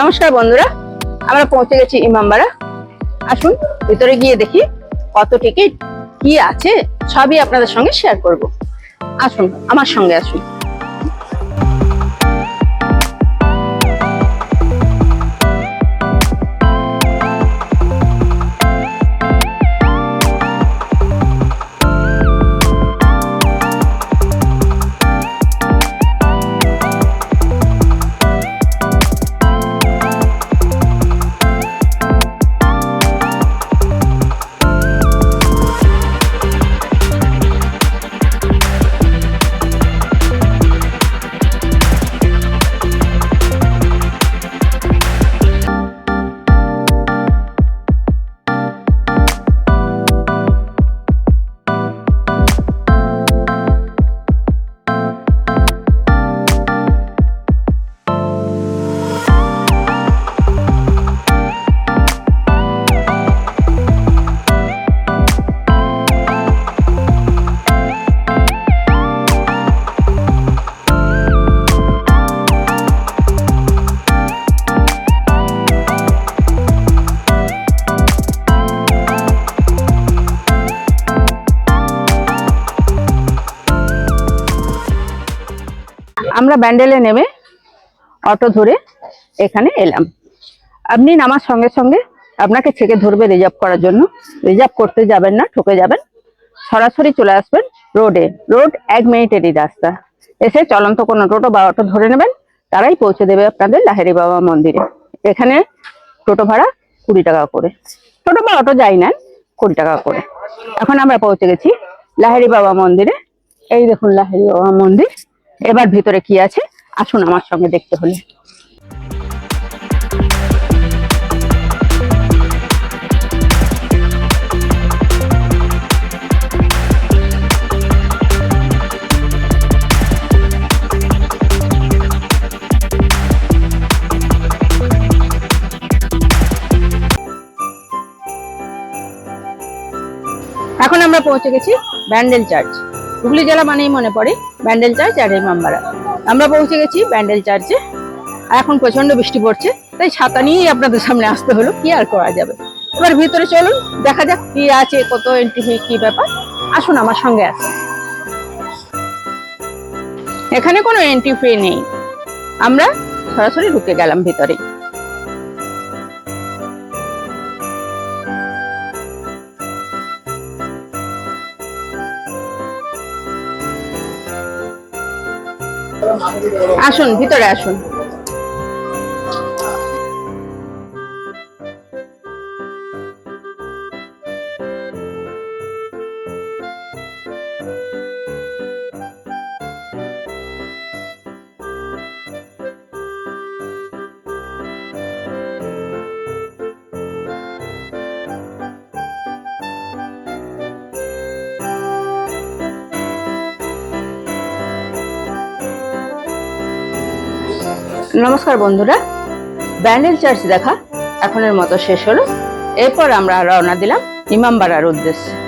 নমস্কার বন্ধুরা, আমরা পৌঁছে গেছি ইমামবাড়া। আসুন, ভিতরে গিয়ে দেখি কত টিকিট কি আছে, সবই আপনাদের সঙ্গে শেয়ার করব। আসুন, আমার সঙ্গে আসুন। আমরা ব্যান্ডেলে নেমে অটো ধরে এখানে এলাম। আপনি নামার সঙ্গে সঙ্গে আপনাকে ছেকে ধরবে রিজার্ভ করার জন্য। রিজার্ভ করতে যাবেন না, ঠকে যাবেন। সরাসরি চলে আসবেন রোডে। রোড এক মিনিটেরই রাস্তা। এসে চলন্ত কোনো টোটো বা অটো ধরে নেবেন, তারাই পৌঁছে দেবে আপনাদের লাহেরি বাবা মন্দিরে। এখানে টোটো ভাড়া কুড়ি টাকা করে। টোটো বা অটো যাই নেন, কুড়ি টাকা করে। এখন আমরা পৌঁছে গেছি লাহেরি বাবা মন্দিরে। এই দেখুন লাহেরি বাবা মন্দির। এবার ভিতরে কি আছে? আসুন আমার সঙ্গে দেখতে হলে। এখন আমরা পৌঁছে গেছি ব্যান্ডেল চার্চ। হুগলি জেলা মানেই মনে পড়ে ব্যান্ডেল চার্চ আর ইমামবাড়া আমরা পৌঁছে গেছি ব্যান্ডেল চার্চে। আর এখন প্রচণ্ড বৃষ্টি পড়ছে, তাই ছাতা নিয়েই আপনাদের সামনে আসতে হলো, কি আর করা যাবে? এবার ভিতরে চলুন, দেখা যাক কি আছে, কত এন্ট্রি ফি কি ব্যাপার। আসুন আমার সঙ্গে আসুন। এখানে কোনো এন্ট্রি ফি নেই। আমরা সরাসরি ঢুকে গেলাম ভিতরে আসুন ভিতরে আসুন। নমস্কার বন্ধুরা। ব্যান্ডেল চার্চ দেখা এখনের মতো শেষ হলো। এরপর আমরা রওনা দিলাম ইমামবাড়ার উদ্দেশ্যে।